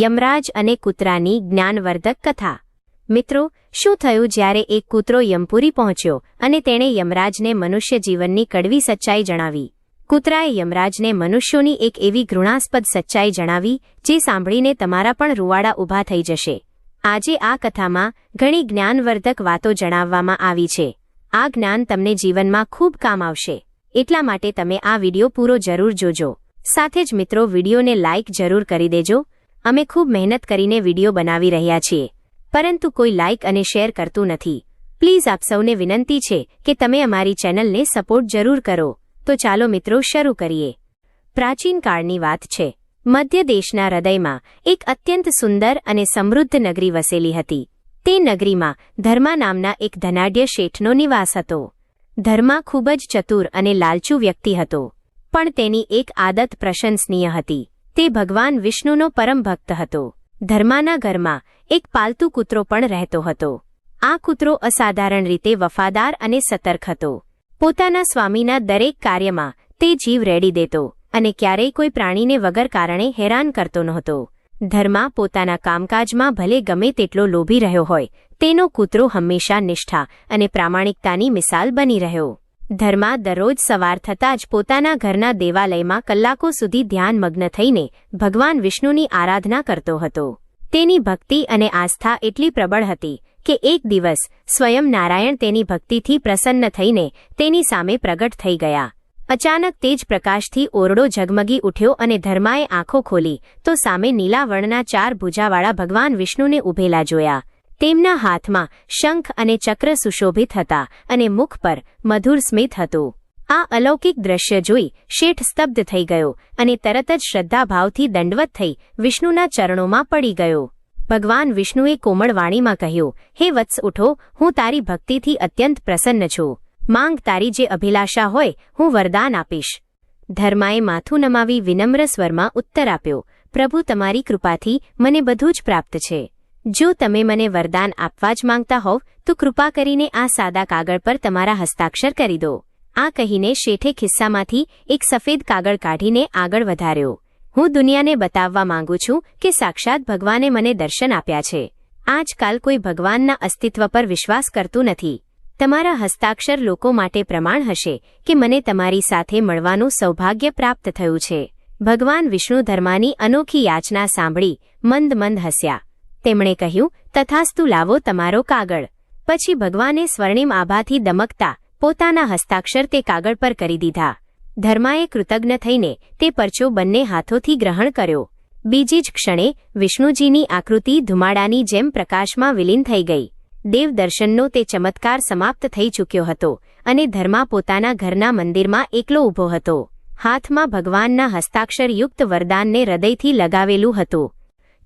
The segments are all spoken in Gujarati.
યમરાજ અને કૂતરાની જ્ઞાનવર્ધક કથા. મિત્રો, શું થયું જ્યારે એક કૂતરો યમપુરી પહોંચ્યો અને તેણે યમરાજને મનુષ્ય જીવનની કડવી સચ્ચાઈ જણાવી? કૂતરાએ યમરાજને મનુષ્યોની એક એવી ઘૃણાસ્પદ સચ્ચાઈ જણાવી, જે સાંભળીને તમારા પણ રૂવાડા ઊભા થઈ જશે. આજે આ કથામાં ઘણી જ્ઞાનવર્ધક વાતો જણાવવામાં આવી છે. આ જ્ઞાન તમને જીવનમાં ખૂબ કામ આવશે. એટલા માટે તમે આ વિડિયો પૂરો જરૂર જોજો. સાથે જ મિત્રો, વિડિયોને લાઇક જરૂર કરી દેજો અમે ખૂબ મહેનત કરીને વીડિયો બનાવી રહ્યા છીએ. પરંતુ કોઈ લાઇક અને શેર કરતું નથી. પ્લીઝ આપ સૌને વિનંતી છે કે તમે અમારી ચેનલને સપોર્ટ જરૂર કરો. તો ચાલો મિત્રો શરૂ કરીએ. પ્રાચીન કાળની વાત છે. મધ્ય દેશના હૃદયમાં એક અત્યંત સુંદર અને સમૃદ્ધ નગરી વસેલી હતી. તે નગરીમાં ધર્મા નામના એક ધનાઢ્ય શેઠનો નિવાસ હતો. ધર્મા ખૂબ જ ચતુર અને લાલચુ વ્યક્તિ હતો. પણ તેની એક આદત પ્રશંસનીય હતી. તે ભગવાન વિષ્ણુનો પરમ ભક્ત હતો. ધર્માના ઘરમાં એક પાલતુ કૂતરો પણ રહેતો હતો. આ કૂતરો અસાધારણ રીતે વફાદાર અને સતર્ક હતો. પોતાના સ્વામીના દરેક કાર્યમાં તે જીવ રેડી દેતો અને ક્યારેય કોઈ પ્રાણીને વગર કારણે હેરાન કરતો નહોતો. ધર્મા પોતાના કામકાજમાં ભલે ગમે તેટલો લોભી રહ્યો હોય, તેનો કૂતરો હંમેશા નિષ્ઠા અને પ્રામાણિકતાની મિસાલ બની રહ્યો. ધર્મા દરરોજ સવાર થતાં જ પોતાના ઘરના દેવાલયમાં કલાકો સુધી ધ્યાનમગ્ન થઈને ભગવાન વિષ્ણુની આરાધના કરતો હતો. તેની ભક્તિ અને આસ્થા એટલી પ્રબળ હતી કે એક દિવસ સ્વયં નારાયણ તેની ભક્તિથી પ્રસન્ન થઈને તેની સામે પ્રગટ થઈ ગયા. અચાનક તેજ પ્રકાશથી ઓરડો ઝગમગી ઉઠ્યો અને ધર્માએ આંખો ખોલી તો સામે નીલા વર્ણના ચાર ભુજાવાળા ભગવાન વિષ્ણુને ઉભેલા જોયા. તેમના હાથમાં શંખ અને ચક્ર સુશોભિત હતા અને મુખ પર મધુર સ્મિત હતું. આ અલૌકિક દ્રશ્ય જોઈ શેઠ સ્તબ્ધ થઈ ગયો અને તરત જ શ્રદ્ધાભાવથી દંડવત થઈ વિષ્ણુના ચરણોમાં પડી ગયો. ભગવાન વિષ્ણુએ કોમળ વાણીમાં કહ્યું, હે વત્સ, ઉઠો, હું તારી ભક્તિથી અત્યંત પ્રસન્ન છું. માંગ તારી જે અભિલાષા હોય, હું વરદાન આપીશ. ધર્માએ માથું નમાવી વિનમ્ર સ્વરમાં ઉત્તર આપ્યો, પ્રભુ, તમારી કૃપાથી મને બધું જ પ્રાપ્ત છે. જો તમે મને વરદાન આપવા જ માંગતા હોવ, તો કૃપા કરીને આ સાદા કાગળ પર તમારા હસ્તાક્ષર કરી દો. આ કહીને શેઠે ખિસ્સામાંથી એક સફેદ કાગળ કાઢીને આગળ વધાર્યો. હું દુનિયાને બતાવવા માંગુ છું કે સાક્ષાત ભગવાને મને દર્શન આપ્યા છે. આજકાલ કોઈ ભગવાનના અસ્તિત્વ પર વિશ્વાસ કરતું નથી. તમારા હસ્તાક્ષર લોકો માટે પ્રમાણ હશે કે મને તમારી સાથે મળવાનું સૌભાગ્ય પ્રાપ્ત થયું છે. ભગવાન વિષ્ણુ ધર્માની અનોખી યાચના સાંભળી મંદ મંદ હસ્યા. તેમણે કહ્યું, તથાસ્તુ લાવો તમારો કાગળ. પછી ભગવાને સ્વર્ણિમ આભાથી દમકતા પોતાના હસ્તાક્ષર તે કાગળ પર કરી દીધા. ધર્માએ કૃતજ્ઞ થઈને તે પરચો બંને હાથોથી ગ્રહણ કર્યો. બીજી જ ક્ષણે વિષ્ણુજીની આકૃતિ ધુમાડાની જેમ પ્રકાશમાં વિલીન થઈ ગઈ. દેવદર્શનનો તે ચમત્કાર સમાપ્ત થઈ ચૂક્યો હતો અને ધર્મા પોતાના ઘરના મંદિરમાં એકલો ઊભો હતો. હાથમાં ભગવાનના હસ્તાક્ષરયુક્ત વરદાનને હૃદયથી લગાવેલું હતું.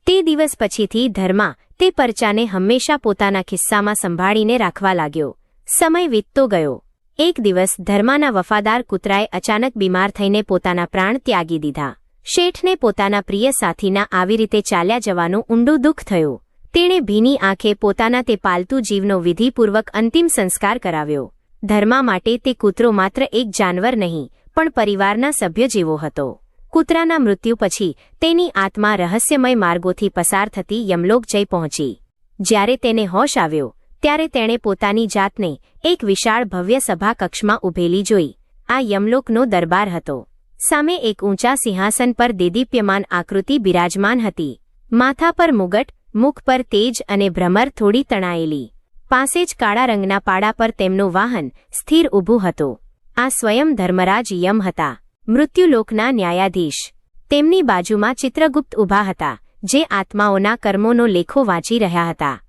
તે દિવસ પછીથી ધર્મા તે પરચાને હંમેશા પોતાના ખિસ્સામાં સંભાળીને રાખવા લાગ્યો. સમય વીતતો ગયો. એક દિવસ ધર્માના વફાદાર કૂતરાએ અચાનક બીમાર થઈને પોતાના પ્રાણ ત્યાગી દીધા. શેઠને પોતાના પ્રિય સાથીના આવી રીતે ચાલ્યા જવાનું ઊંડું દુઃખ થયું. તેણે ભીની આંખે પોતાના તે પાલતુ જીવનો વિધિપૂર્વક અંતિમ સંસ્કાર કરાવ્યો. ધર્મા માટે તે કૂતરો માત્ર એક જાનવર નહીં, પણ પરિવારના સભ્ય જેવો હતો. કૂતરાના મૃત્યુ પછી તેની આત્મા રહસ્યમય માર્ગોથી પસાર થતી યમલોક જઈ પહોંચી. જ્યારે તેને હોશ આવ્યો, ત્યારે તેણે પોતાની જાતને એક વિશાળ ભવ્ય સભા કક્ષમાં ઊભેલી જોઈ. આ યમલોકનો દરબાર હતો. સામે એક ઊંચા સિંહાસન પર દેદીપ્યમાન આકૃતિ બિરાજમાન હતી. માથા પર મુગટ, મુખ પર તેજ અને ભ્રમર થોડી તણાયેલી. પાસે જ કાળા રંગના પાડા પર તેમનું વાહન સ્થિર ઊભું હતું. આ સ્વયં ધર્મરાજ યમ હતા. મૃત્યુલોકના ન્યાયાધીશ. તેમની બાજુમાં ચિત્રગુપ્ત ઊભા હતા, જે આત્માઓના કર્મોનો લેખો વાંચી રહ્યા હતા.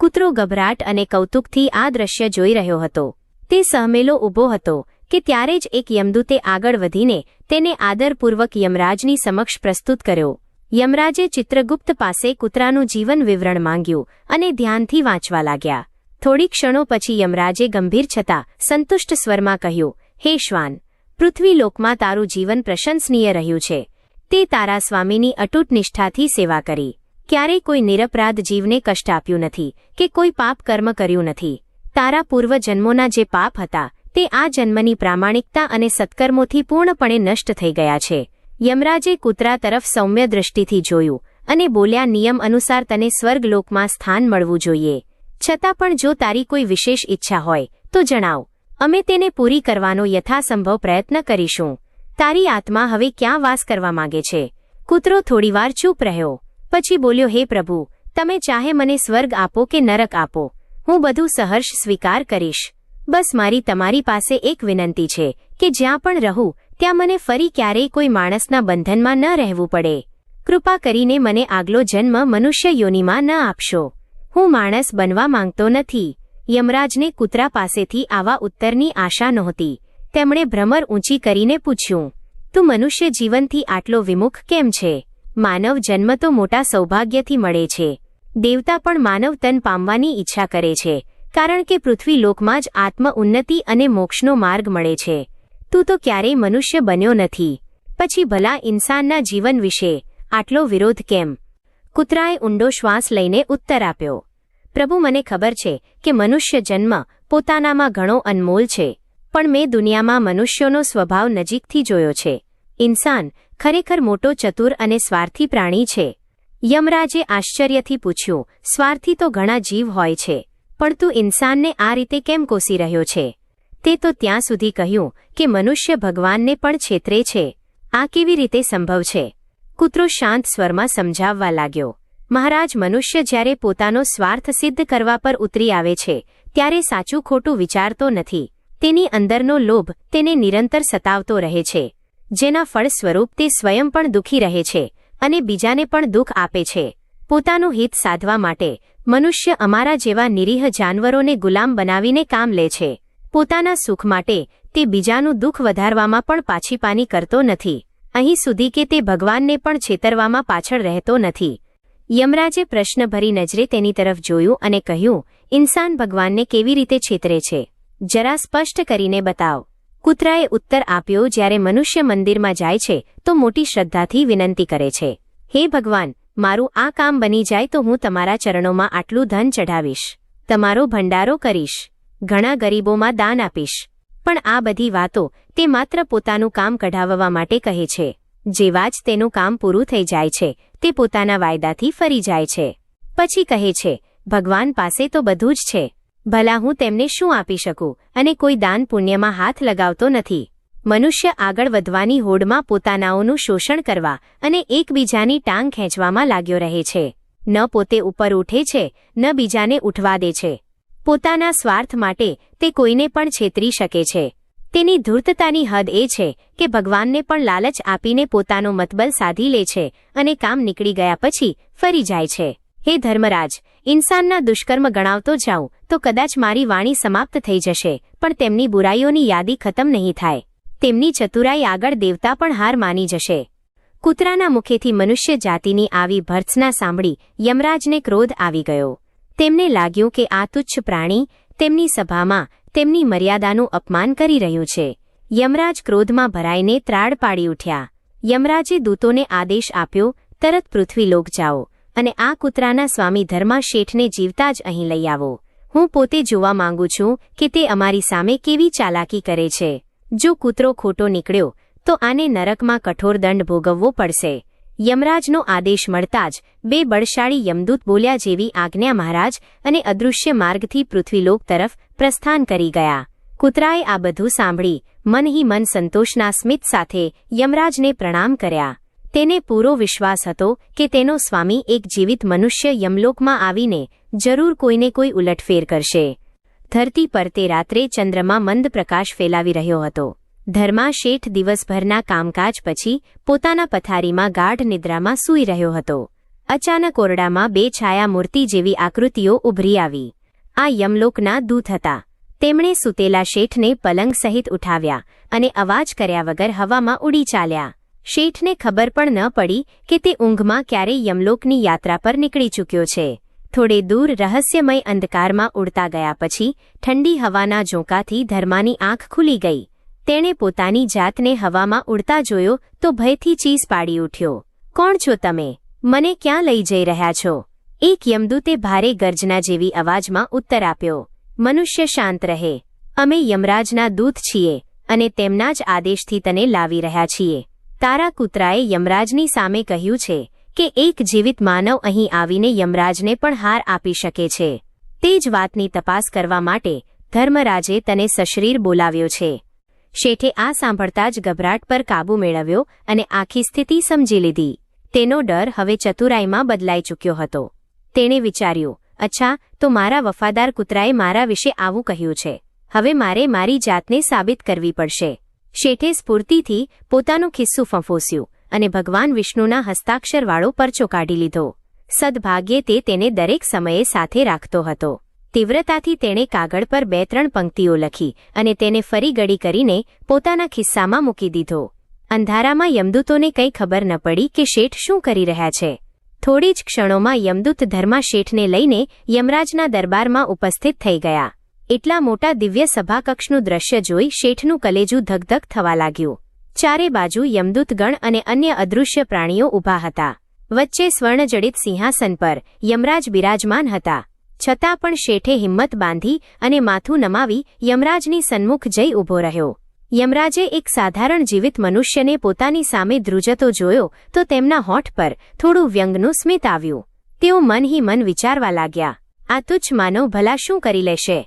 કૂતરો ગભરાટ અને કૌતુકથી આ દ્રશ્ય જોઈ રહ્યો હતો. તે સહમેલો ઊભો હતો, કે ત્યારે જ એક યમદૂતે આગળ વધીને તેને આદરપૂર્વક યમરાજની સમક્ષ પ્રસ્તુત કર્યો. યમરાજે ચિત્રગુપ્ત પાસે કૂતરાનું જીવન વિવરણ માંગ્યું અને ધ્યાનથી વાંચવા લાગ્યા. થોડી ક્ષણો પછી યમરાજે ગંભીર છતાં સંતુષ્ટ સ્વરમાં કહ્યું, હે શ્વાન પૃથ્વીલોકમાં તારું જીવન પ્રશંસનીય રહ્યું છે. તે તારા સ્વામીની અટૂટ નિષ્ઠાથી સેવા કરી. ક્યારેય કોઈ નિરપરાધ જીવને કષ્ટ આપ્યું નથી કે કોઈ પાપ કર્મ કર્યું નથી. તારા પૂર્વજન્મોના જે પાપ હતા, તે આ જન્મની પ્રામાણિકતા અને સત્કર્મોથી પૂર્ણપણે નષ્ટ થઈ ગયા છે. યમરાજે કૂતરા તરફ સૌમ્ય દૃષ્ટિથી જોયું અને બોલ્યા, નિયમ અનુસાર તને સ્વર્ગલોકમાં સ્થાન મળવું જોઈએ. છતાં પણ જો તારી કોઈ વિશેષ ઈચ્છા હોય, તો જણાવ. અમે તેને પૂરી કરવાનો યથાસંભવ પ્રયત્ન કરીશું. તારી આત્મા હવે ક્યાં વાસ કરવા માંગે છે? કૂતરો થોડીવાર ચૂપ રહ્યો. પછી બોલ્યો, હે પ્રભુ, તમે ચાહે મને સ્વર્ગ આપો કે નરક આપો. હું બધું સહર્ષ સ્વીકાર કરીશ. બસ મારી તમારી પાસે એક વિનંતી છે કે જ્યાં પણ રહું, ત્યાં મને ફરી ક્યારેય કોઈ માણસના બંધનમાં ન રહેવું પડે. કૃપા કરીને મને આગલો જન્મ મનુષ્ય યોનિમાં ન આપશો. હું માણસ બનવા માંગતો નથી. યમરાજને કૂતરા પાસેથી આવા ઉત્તરની આશા નહોતી. તેમણે ભ્રમર ઊંચી કરીને પૂછ્યું, તું મનુષ્ય જીવનથી આટલો વિમુખ કેમ છે? માનવ જન્મ તો મોટા સૌભાગ્યથી મળે છે. દેવતા પણ માનવ તન પામવાની ઈચ્છા કરે છે, કારણ કે પૃથ્વી લોકમાં જ આત્મ ઉન્નતિ અને મોક્ષનો માર્ગ મળે છે. તું તો ક્યારેય મનુષ્ય બન્યો નથી. પછી ભલા ઇન્સાનના જીવન વિશે આટલો વિરોધ કેમ? કૂતરાએ ઊંડો શ્વાસ લઈને ઉત્તર આપ્યો પ્રભુ મને ખબર છે કે મનુષ્ય જન્મ પોતાનામાં ઘણો અનમોલ છે, પણ મેં દુનિયામાં મનુષ્યોનો સ્વભાવ નજીકથી જોયો છે. ઇન્સાન ખરેખર મોટો ચતુર અને સ્વાર્થી પ્રાણી છે. યમરાજે આશ્ચર્યથી પૂછ્યું, સ્વાર્થી તો ઘણા જીવ હોય છે, પણ તું ઇન્સાનને આ રીતે કેમ કોસી રહ્યો છે? તે તો ત્યાં સુધી કહ્યું કે મનુષ્ય ભગવાનને પણ છેતરે છે. આ કેવી રીતે સંભવ છે? કૂતરો શાંત સ્વરમાં સમજાવવા લાગ્યો. મહારાજ મનુષ્ય જ્યારે પોતાનો સ્વાર્થ સિદ્ધ કરવા પર ઉતરી આવે છે, ત્યારે સાચું ખોટું વિચારતો નથી. તેની અંદરનો લોભ તેને નિરંતર સતાવતો રહે છે. જેના ફળ સ્વરૂપ તે સ્વયં પણ દુઃખી રહે છે અને બીજાને પણ દુઃખ આપે છે. પોતાનું હિત સાધવા માટે મનુષ્ય અમારા જેવા નિરીહ જાનવરોને ગુલામ બનાવીને કામ લે છે. પોતાના સુખ માટે તે બીજાનું દુઃખ વધારવામાં પણ પાછીપાની કરતો નથી. અહીં સુધી કે તે ભગવાનને પણ છેતરવામાં પાછળ રહેતો નથી. યમરાજે પ્રશ્નભરી નજરે તેની તરફ જોયું અને કહ્યું, ઇન્સાન ભગવાનને કેવી રીતે છેતરે છે? જરા સ્પષ્ટ કરીને બતાવ. કૂતરાએ ઉત્તર આપ્યો, જ્યારે મનુષ્ય મંદિરમાં જાય છે, તો મોટી શ્રદ્ધાથી વિનંતી કરે છે. હે ભગવાન, મારું આ કામ બની જાય તો હું તમારા ચરણોમાં આટલું ધન ચઢાવીશ. તમારો ભંડારો કરીશ. ઘણા ગરીબોમાં દાન આપીશ. પણ આ બધી વાતો તે માત્ર પોતાનું કામ કઢાવવા માટે કહે છે. જેવા જ તેનું કામ પૂરું થઈ જાય છે, તે પોતાના વાયદાથી ફરી જાય છે. પછી કહે છે, ભગવાન પાસે તો બધું જ છે. ભલા હું તેમને શું આપી શકું અને કોઈ દાન પુણ્યમાં હાથ લગાવતો નથી. મનુષ્ય આગળ વધવાની હોડમાં પોતાનાઓનું શોષણ કરવા અને એકબીજાની ટાંગ ખેંચવામાં લાગ્યો રહે છે. ન પોતે ઉપર ઉઠે છે, ન બીજાને ઉઠવા દે છે. પોતાના સ્વાર્થ માટે તે કોઈને પણ છેતરી શકે છે. તેની ધૂર્તતાની હદ એ છે કે ભગવાનને પણ લાલચ આપીને પોતાનો મતબલ સાધી લે છે અને કામ નીકળી ગયા પછી ફરી જાય છે. હે ધર્મરાજ, ઇન્સાનના દુષ્કર્મ ગણાવતો જાઉં તો કદાચ મારી વાણી સમાપ્ત થઈ જશે, પણ તેમની બુરાઈઓની યાદી ખતમ નહીં થાય. તેમની ચતુરાઈ આગળ દેવતા પણ હાર માની જશે. કૂતરાના મુખેથી મનુષ્ય જાતિની આવી ભર્ત્સના સાંભળી યમરાજને ક્રોધ આવી ગયો. તેમને લાગ્યું કે આ તુચ્છ પ્રાણી તેમની સભામાં તેમની મર્યાદાનું અપમાન કરી રહ્યું છે. યમરાજ ક્રોધમાં ભરાઈને ત્રાડ પાડી ઉઠ્યા. યમરાજે દૂતોને આદેશ આપ્યો, તરત પૃથ્વીલોક જાઓ અને આ કૂતરાના સ્વામી ધર્મા શેઠને જીવતા જ અહીં લઈ આવો. હું પોતે જોવા માંગુ છું કે તે અમારી સામે કેવી ચાલાકી કરે છે. જો કૂતરો ખોટો નીકળ્યો, તો આને નરકમાં કઠોર દંડ ભોગવવો પડશે. યમરાજનો આદેશ મળતા જ બે બળશાળી યમદૂત બોલ્યા જેવી આજ્ઞા મહારાજ અને અદૃશ્ય માર્ગથી પૃથ્વીલોક તરફ પ્રસ્થાન કરી ગયા. કૂતરાએ આ બધું સાંભળી મન હી મન સંતોષના સ્મિત સાથે યમરાજને પ્રણામ કર્યા. તેને પૂરો વિશ્વાસ હતો કે તેનો સ્વામી એક જીવિત મનુષ્ય યમલોકમાં આવીને જરૂર કોઈને કોઈ ઉલટફેર કરશે. ધરતી પર તે રાત્રે ચંદ્રમાં મંદ પ્રકાશ ફેલાવી રહ્યો હતો. ધર્મા શેઠ દિવસભરના કામકાજ પછી પોતાના પથારીમાં ગાઢ નિદ્રામાં સૂઈ રહ્યો હતો. અચાનક ઓરડામાં બે છાયા મૂર્તિ જેવી આકૃતિઓ ઉભરી આવી. આ યમલોકના દૂત હતા. તેમણે સૂતેલા શેઠને પલંગ સહિત ઉઠાવ્યા અને અવાજ કર્યા વગર હવામાં ઉડી ચાલ્યા. શેઠને ખબર પણ ન પડી કે તે ઊંઘમાં ક્યારેય યમલોકની યાત્રા પર નીકળી ચૂક્યો છે. થોડે દૂર રહસ્યમય અંધકારમાં ઉડતા ગયા પછી ઠંડી હવાના ઝોંકાથી ધર્માની આંખ ખુલી ગઈ. તેણે પોતાની જાતને હવામાં ઉડતા જોયો તો ભયથી ચીસ પાડી ઉઠ્યો. કોણ છો તમે? મને ક્યાં લઈ જઈ રહ્યા છો? એક યમદૂતે ભારે ગર્જના જેવી અવાજમાં ઉત્તર આપ્યો. મનુષ્ય શાંત રહે. અમે યમરાજના દૂત છીએ અને તેમના જ આદેશથી તને લાવી રહ્યા છીએ. તારા કૂતરાએ યમરાજની સામે કહ્યું છે કે એક જીવિત માનવ અહીં આવીને યમરાજને પણ હાર આપી શકે છે. તે જ વાતની તપાસ કરવા માટે ધર્મરાજે તને સશરીર બોલાવ્યો છે. શેઠે આ સાંભળતા જ ગભરાટ પર કાબૂ મેળવ્યો અને આખી સ્થિતિ સમજી લીધી. તેનો ડર હવે ચતુરાઈમાં બદલાઈ ચૂક્યો હતો. તેણે વિચાર્યું, અચ્છા, તો મારા વફાદાર કૂતરાએ મારા વિશે આવું કહ્યું છે. હવે મારે મારી જાતને સાબિત કરવી પડશે. શેઠે સ્ફૂર્તિથી પોતાનું ખિસ્સું ફંફોસ્યું અને ભગવાન વિષ્ણુના હસ્તાક્ષરવાળો પરચો કાઢી લીધો. સદભાગ્યે તે તેને દરેક સમયે સાથે રાખતો હતો. તીવ્રતાથી તેણે કાગળ પર બે ત્રણ પંક્તિઓ લખી અને તેને ફરી ગળી કરીને પોતાના ખિસ્સામાં મૂકી દીધો. અંધારામાં યમદૂતોને કંઈ ખબર ન પડી કે શેઠ શું કરી રહ્યા છે. થોડી જ ક્ષણોમાં યમદૂત ધર્મા શેઠને લઈને યમરાજના દરબારમાં ઉપસ્થિત થઈ ગયા. એટલા મોટા દિવ્ય સભાકક્ષનું દ્રશ્ય જોઈ શેઠનું કલેજું ધગધગ થવા લાગ્યું. ચારે બાજુ યમદૂતગણ અને અન્ય અદૃશ્ય પ્રાણીઓ ઊભા હતા. વચ્ચે સ્વર્ણજડિત સિંહાસન પર યમરાજ બિરાજમાન હતા. છતાં પણ શેઠે હિંમત બાંધી અને માથું નમાવી યમરાજની સન્મુખ જઈ ઊભો રહ્યો. યમરાજે એક સાધારણ જીવિત મનુષ્યને પોતાની સામે ધ્રુજતો જોયો તો તેમના હોઠ પર થોડું વ્યંગનું સ્મિત આવ્યું. તેઓ મન હી મન વિચારવા લાગ્યા. આ તુચ્છ માનવ ભલા શું કરી લેશે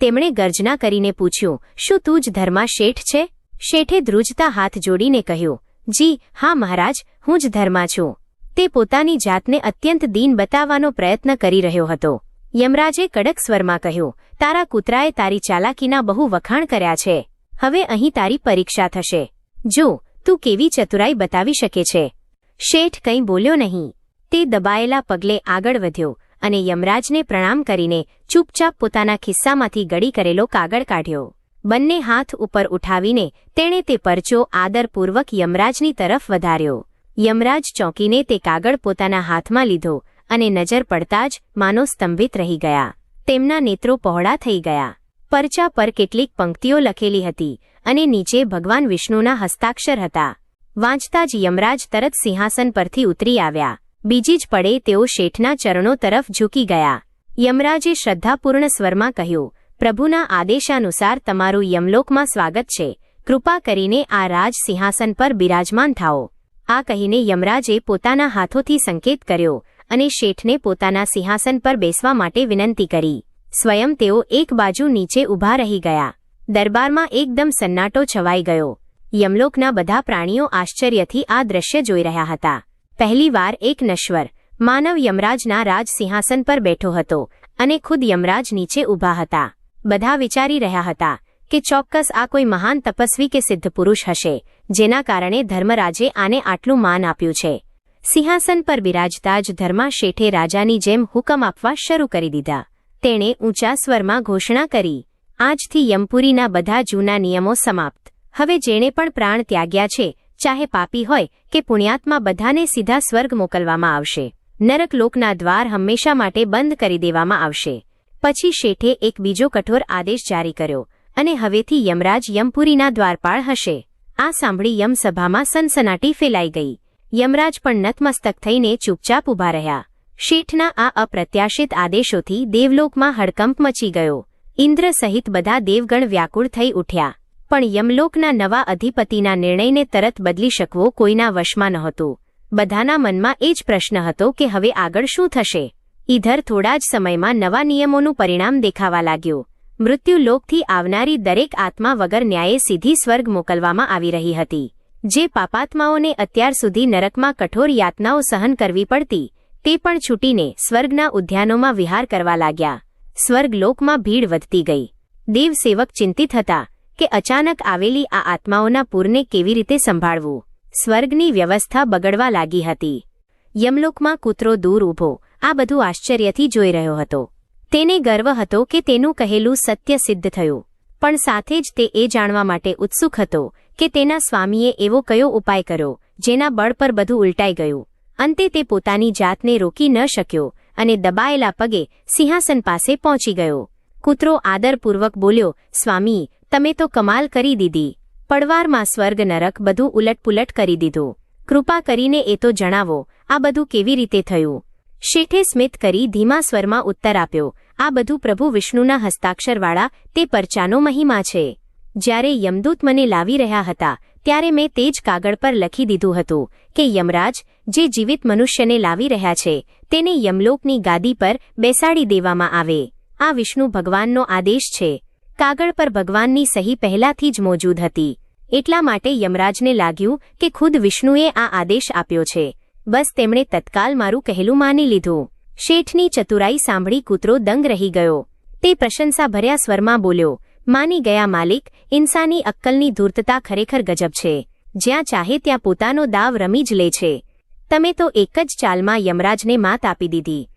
તેમણે ગર્જના કરીને પૂછ્યું, શું તું જ ધર્મા શેઠ છે શેઠે ધ્રુજતા હાથ જોડીને કહ્યું, જી, હા મહારાજ, હું જ ધર્મા છું. તે પોતાની જાતને અત્યંત દીન બતાવવાનો પ્રયત્ન કરી રહ્યો હતો. યમરાજે કડક સ્વરમાં કહ્યું, તારા કૂતરાએ તારી ચાલાકીના બહુ વખાણ કર્યા છે. હવે અહીં તારી પરીક્ષા થશે. જો, તું કેવી ચતુરાઈ બતાવી શકે છે? શેઠ કંઈ બોલ્યો નહીં. તે દબાયેલા પગલે આગળ વધ્યો અને યમરાજને પ્રણામ કરીને ચૂપચાપ પોતાના ખિસ્સામાંથી ગળી કરેલો કાગળ કાઢ્યો. બંને હાથ ઉપર ઉઠાવીને તેણે તે પરચો આદરપૂર્વક યમરાજની તરફ વધાર્યો. યમરાજ ચોંકીને તે કાગળ પોતાના હાથમાં લીધો અને નજર પડતા જ માનો સ્તંભિત રહી ગયા. તેમના નેત્રો પહોળા થઈ ગયા. પરચા પર કેટલીક પંક્તિઓ લખેલી હતી અને નીચે ભગવાન વિષ્ણુના હસ્તાક્ષર હતા. વાંચતા જ યમરાજ તરત સિંહાસન પરથી ઉતરી આવ્યા. બીજી જ પડે તેઓ શેઠના ચરણો તરફ ઝૂકી ગયા. યમરાજે શ્રદ્ધાપૂર્ણ સ્વરમાં કહ્યું, પ્રભુના આદેશાનુસાર તમારું યમલોકમાં સ્વાગત છે. કૃપા કરીને આ રાજ સિંહાસન પર બિરાજમાન થાઓ. આ કહીને યમરાજે પોતાના હાથોથી સંકેત કર્યો અને શેઠને પોતાના સિંહાસન પર બેસવા માટે વિનંતી કરી. સ્વયં તેઓ એક બાજુ નીચે ઊભા રહી ગયા. દરબારમાં એકદમ સન્નાટો છવાઈ ગયો. યમલોકના બધા પ્રાણીઓ આશ્ચર્યથી આ દ્રશ્ય જોઈ રહ્યા હતા. પહેલીવાર એક નશ્વર, માનવ યમરાજના રાજ સિંહાસન પર બેઠો હતો અને ખુદ યમરાજ નીચે ઊભા હતા. બધા વિચારી રહ્યા હતા કે ચોક્કસ આ કોઈ મહાન તપસ્વી કે સિદ્ધ પુરુષ હશે, જેના કારણે ધર્મરાજે આને આટલું માન આપ્યું છે. સિંહાસન પર બિરાજતા જ ધર્મા શેઠે રાજાની જેમ હુકમ આપવા શરૂ કરી દીધા. તેણે ઊંચા સ્વરમાં ઘોષણા કરી, આજથી યમપુરીના બધા જૂના નિયમો સમાપ્ત. હવે જેણે પણ પ્રાણ ત્યાગ્યા છે, ચાહે પાપી હોય કે પુણ્યાત્મા બધાને સીધા સ્વર્ગ મોકલવામાં આવશે. નરકલોકના દ્વાર હંમેશા માટે બંધ કરી દેવામાં આવશે. પછી શેઠે એક બીજો કઠોર આદેશ જારી કર્યો, અને હવેથી યમરાજ યમપુરીના દ્વારપાળ હશે. આ સાંભળી યમસભામાં સનસનાટી ફેલાઈ ગઈ. યમરાજ પણ નતમસ્તક થઈને ચૂપચાપ ઊભા રહ્યા. શેઠના આ અપ્રત્યાશિત આદેશોથી દેવલોકમાં હડકંપ મચી ગયો. ઇન્દ્ર સહિત બધા દેવગણ વ્યાકુળ થઈ ઉઠ્યા. પણ યમલોકના નવા અધિપતિના નિર્ણયને તરત બદલી શકવો કોઈના વશમાં નહોતું. બધાના મનમાં એ જ પ્રશ્ન હતો કે હવે આગળ શું થશે? ઈધર થોડા જ સમયમાં નવા નિયમોનું પરિણામ દેખાવા લાગ્યું. મૃત્યુલોકથી આવનારી દરેક આત્મા વગર ન્યાયે સીધી સ્વર્ગ મોકલવામાં આવી રહી હતી. જે પાપાત્માઓને અત્યાર સુધી નરકમાં કઠોર યાતનાઓ સહન કરવી પડતી, તે પણ છૂટીને સ્વર્ગના ઉદ્યાનોમાં વિહાર કરવા લાગ્યા. સ્વર્ગલોકમાં ભીડ વધતી ગઈ. દેવસેવક ચિંતિત હતા કે અચાનક આવેલી આ આત્માઓના પૂરને કેવી રીતે સંભાળવું. સ્વર્ગની વ્યવસ્થા બગડવા લાગી હતી. યમલોકમાં કૂતરો દૂર ઊભો, આ બધું આશ્ચર્યથી જોઈ રહ્યો હતો. તેને ગર્વ હતો કે તેનું કહેલું સત્ય સિદ્ધ થયું. પણ સાથે જ તે એ જાણવા માટે ઉત્સુક હતો કે તેના સ્વામીએ એવો કયો ઉપાય કર્યો, જેના બળ પર બધું ઉલટાઈ ગયું. અંતે તે પોતાની જાતને રોકી ન શક્યો અને દબાયેલા પગે સિંહાસન પાસે પહોંચી ગયો. કૂતરો આદરપૂર્વક બોલ્યો, સ્વામી, તમે તો કમાલ કરી દીધી. પડવારમાં સ્વર્ગ નરક બધું ઉલટપુલટ કરી દીધું. કૃપા કરીને એ તો જણાવો, આ બધું કેવી રીતે થયું? શેઠે સ્મિત કરી ધીમા સ્વરમાં ઉત્તર આપ્યો, આ બધું પ્રભુ વિષ્ણુના હસ્તાક્ષરવાળા તે પરચાનો મહિમા છે. જ્યારે યમદૂત મને લાવી રહ્યા હતા, ત્યારે મેં તે જ કાગળ પર લખી દીધું હતું કે યમરાજ, જે જીવિત મનુષ્યને લાવી રહ્યા છે, તેને યમલોકની ગાદી પર બેસાડી દેવામાં આવે. આ વિષ્ણુ ભગવાનનો આદેશ છે. કાગળ પર ભગવાનની સહી પહેલાથી જ મોજૂદ હતી. એટલા માટે યમરાજને લાગ્યું કે ખુદ વિષ્ણુએ આ આદેશ આપ્યો છે. બસ તેમણે તત્કાલ મારું કહેલું માની લીધું. શેઠની ચતુરાઈ સાંભળી કૂતરો દંગ રહી ગયો. તે પ્રશંસાભર્યા સ્વરમાં બોલ્યો માની ગયા માલિક, ઇન્સાની અક્કલની ધૂર્તતા ખરેખર ગજબ છે. જ્યાં ચાહે ત્યાં પોતાનો દાવ રમી જ લે છે. તમે તો એક જ ચાલમાં યમરાજને માત આપી દીધી.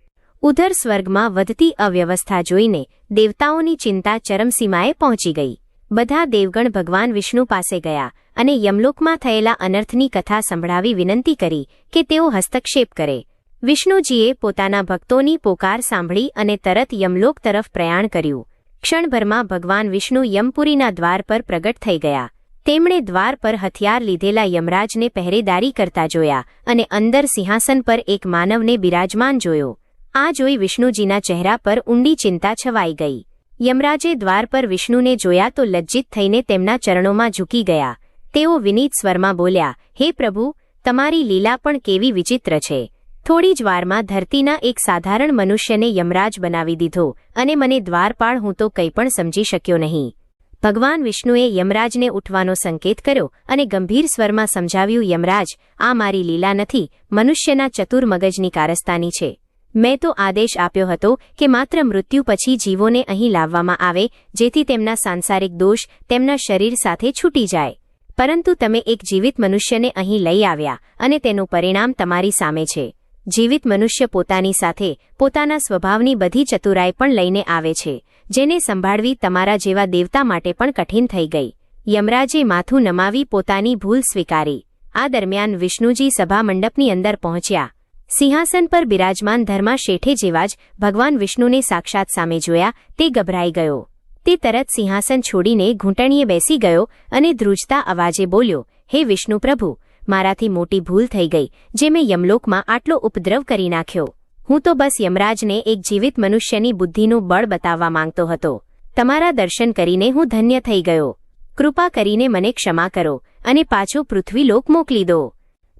ઉધર સ્વર્ગમાં વધતી અવ્યવસ્થા જોઈને દેવતાઓની ચિંતા ચરમસીમાએ પહોંચી ગઈ. બધા દેવગણ ભગવાન વિષ્ણુ પાસે ગયા અને યમલોકમાં થયેલા અનર્થની કથા સંભળાવી વિનંતી કરી કે તેઓ હસ્તક્ષેપ કરે. વિષ્ણુજીએ પોતાના ભક્તોની પોકાર સાંભળી અને તરત યમલોક તરફ પ્રયાણ કર્યું. ક્ષણભરમાં ભગવાન વિષ્ણુ યમપુરીના દ્વાર પર પ્રગટ થઈ ગયા. તેમણે દ્વાર પર હથિયાર લીધેલા યમરાજને પહેરેદારી કરતા જોયા અને અંદર સિંહાસન પર એક માનવને બિરાજમાન જોયો. આ જોઈ વિષ્ણુજીના ચહેરા પર ઊંડી ચિંતા છવાઈ ગઈ. યમરાજે દ્વાર પર વિષ્ણુને જોયા તો લજ્જિત થઈને તેમના ચરણોમાં ઝૂકી ગયા. તેઓ વિનીત સ્વરમાં બોલ્યા, હે પ્રભુ, તમારી લીલા પણ કેવી વિચિત્ર છે. થોડી જ વારમાં ધરતીના એક સાધારણ મનુષ્યને યમરાજ બનાવી દીધો અને મને દ્વારપાળ હું તો કંઈ પણ સમજી શક્યો નહીં. ભગવાન વિષ્ણુએ યમરાજને ઉઠવાનો સંકેત કર્યો અને ગંભીર સ્વરમાં સમજાવ્યું, યમરાજ, આ મારી લીલા નથી, મનુષ્યના ચતુર મગજની કારસ્તાની છે. મેં તો આદેશ આપ્યો હતો કે માત્ર મૃત્યુ પછી જીવોને અહીં લાવવામાં આવે, જેથી તેમના સાંસારિક દોષ તેમના શરીર સાથે છૂટી જાય. પરંતુ તમે એક જીવિત મનુષ્યને અહીં લઈ આવ્યા અને તેનું પરિણામ તમારી સામે છે. જીવિત મનુષ્ય પોતાની સાથે પોતાના સ્વભાવની બધી ચતુરાઈ પણ લઈને આવે છે, જેને સંભાળવી તમારા જેવા દેવતા માટે પણ કઠિન થઈ ગઈ. યમરાજે માથું નમાવી પોતાની ભૂલ સ્વીકારી. આ દરમિયાન વિષ્ણુજી સભા મંડપની અંદર પહોંચ્યા. સિંહાસન પર બિરાજમાન ધર્મા શેઠે જેવા જ ભગવાન વિષ્ણુને સાક્ષાત સામે જોયા, તે ગભરાઈ ગયો. તે તરત સિંહાસન છોડીને ઘૂંટણીએ બેસી ગયો અને ધ્રુજતા અવાજે બોલ્યો, હે વિષ્ણુ પ્રભુ મારાથી મોટી ભૂલ થઈ ગઈ, જે મેં યમલોકમાં આટલો ઉપદ્રવ કરી નાખ્યો. હું તો બસ યમરાજને એક જીવિત મનુષ્યની બુદ્ધિનું બળ બતાવવા માંગતો હતો. તમારા દર્શન કરીને હું ધન્ય થઈ ગયો. કૃપા કરીને મને ક્ષમા કરો અને પાછો પૃથ્વીલોક મોકલી દો.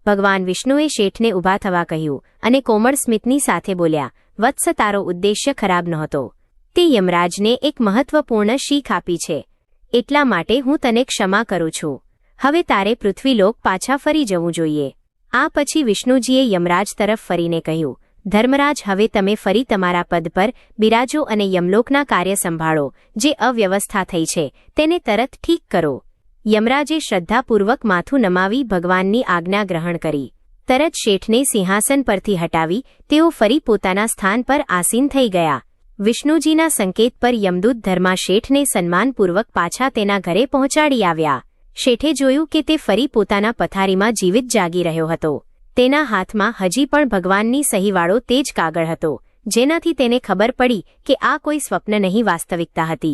ભગવાન વિષ્ણુએ શેઠને ઊભા થવા કહ્યું અને કોમળ સ્મિતની સાથે બોલ્યા, વત્સ, તારો ઉદ્દેશ્ય ખરાબ નહોતો. તે યમરાજને એક મહત્વપૂર્ણ શીખ આપી છે. એટલા માટે હું તને ક્ષમા કરું છું. હવે તારે પૃથ્વીલોક પાછા ફરી જવું જોઈએ. આ પછી વિષ્ણુજીએ યમરાજ તરફ ફરીને કહ્યું, ધર્મરાજ, હવે તમે ફરી તમારા પદ પર બિરાજો અને યમલોકના કાર્ય સંભાળો, જે અવ્યવસ્થા થઈ છે, તેને તરત ઠીક કરો. યમરાજે શ્રદ્ધાપૂર્વક માથું નમાવી ભગવાનની આજ્ઞા ગ્રહણ કરી. તરત શેઠને સિંહાસન પરથી હટાવી, તેઓ ફરી પોતાના સ્થાન પર આસીન થઈ ગયા. વિષ્ણુજીના સંકેત પર યમદૂત ધર્મા શેઠને સન્માનપૂર્વક પાછા તેના ઘરે પહોંચાડી આવ્યા. શેઠે જોયું કે તે ફરી પોતાના પથારીમાં જીવિત જાગી રહ્યો હતો. તેના હાથમાં હજી પણ ભગવાનની સહીવાળો તે જ કાગળ હતો, જેનાથી તેને ખબર પડી કે આ કોઈ સ્વપ્ન નહીં વાસ્તવિકતા હતી.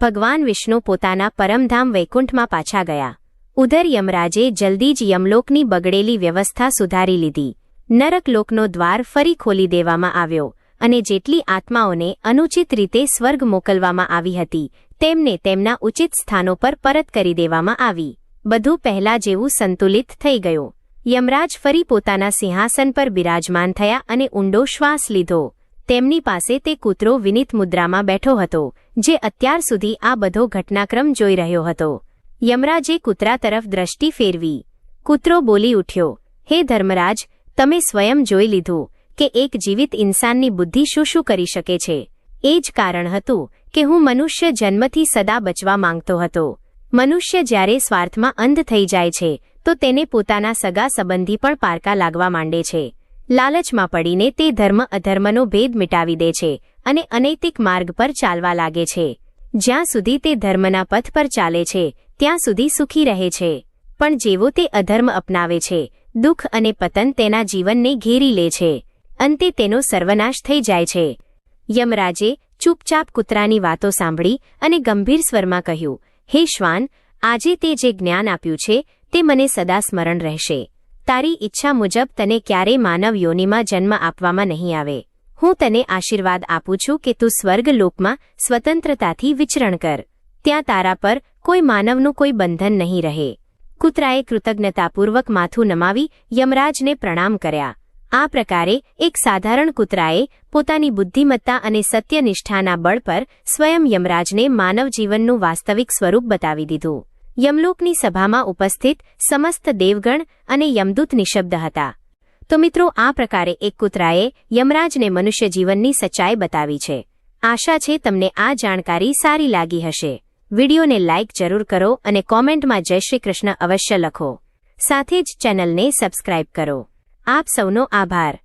ભગવાન વિષ્ણુ પોતાના પરમધામ વૈકુંઠમાં પાછા ગયા. ઉધર યમરાજે જલ્દી જ યમલોકની બગડેલી વ્યવસ્થા સુધારી લીધી. નરકલોકનો દ્વાર ફરી ખોલી દેવામાં આવ્યો અને જેટલી આત્માઓને અનુચિત રીતે સ્વર્ગ મોકલવામાં આવી હતી તેમને તેમના ઉચિત સ્થાનો પર પરત કરી દેવામાં આવી. બધું પહેલા જેવું સંતુલિત થઈ ગયું. યમરાજ ફરી પોતાના સિંહાસન પર બિરાજમાન થયા અને ઊંડો શ્વાસ લીધો. તેમની પાસે તે કૂતરો વિનિત મુદ્રામાં બેઠો હતો, જે અત્યાર સુધી આ બધો ઘટનાક્રમ જોઈ રહ્યો હતો. યમરાજે કૂતરા તરફ દ્રષ્ટિ ફેરવી. કૂતરો બોલી ઉઠ્યો, હે ધર્મરાજ, તમે સ્વયં જોઈ લીધું કે એક જીવિત ઇન્સાનની બુદ્ધિ શું શું કરી શકે છે? એ જ કારણ હતું કે હું મનુષ્ય જન્મથી સદા બચવા માંગતો હતો. મનુષ્ય જ્યારે સ્વાર્થમાં અંધ થઈ જાય છે, તો તેને પોતાના સગા સંબંધી પણ પારકા લાગવા માંડે છે. લાલચમાં પડીને તે ધર્મ અધર્મનો ભેદ મિટાવી દે છે અને અનૈતિક માર્ગ પર ચાલવા લાગે છે. જ્યાં સુધી તે ધર્મના પથ પર ચાલે છે, ત્યાં સુધી સુખી રહે છે. પણ જેવો તે અધર્મ અપનાવે છે, દુઃખ અને પતન તેના જીવનને ઘેરી લે છે. અંતે તેનો સર્વનાશ થઈ જાય છે. યમરાજે ચૂપચાપ કૂતરાની વાતો સાંભળી અને ગંભીર સ્વરમાં કહ્યું, હે શ્વાન, આજે તે જે જ્ઞાન આપ્યું છે, તે મને સદા સ્મરણ રહેશે. તારી ઈચ્છા મુજબ તને ક્યારેય માનવ યોનિમાં જન્મ આપવામાં નહીં આવે. હું તને આશીર્વાદ આપું છું કે તું સ્વર્ગલોકમાં સ્વતંત્રતાથી વિચરણ કર. ત્યાં તારા પર કોઈ માનવનું કોઈ બંધન નહીં રહે. કૂતરાએ કૃતજ્ઞતાપૂર્વક માથું નમાવી યમરાજને પ્રણામ કર્યા. આ પ્રકારે એક સાધારણ કૂતરાએ પોતાની બુદ્ધિમત્તા અને સત્યનિષ્ઠાના બળ પર સ્વયં યમરાજને માનવ જીવનનું વાસ્તવિક સ્વરૂપ બતાવી દીધું. યમલોકની સભામાં ઉપસ્થિત સમસ્ત દેવગણ અને યમદૂત નિશબ્દ હતા. તો મિત્રો, આ પ્રકારે એક કૂતરાએ યમરાજને મનુષ્ય જીવનની સચ્ચાઈ બતાવી છે. આશા છે તમને આ જાણકારી સારી લાગી હશે. વિડીયોને લાઇક જરૂર કરો અને કોમેન્ટમાં જય શ્રી કૃષ્ણ અવશ્ય લખો. સાથે જ ચેનલને સબસ્ક્રાઇબ કરો. આપ સૌનો આભાર.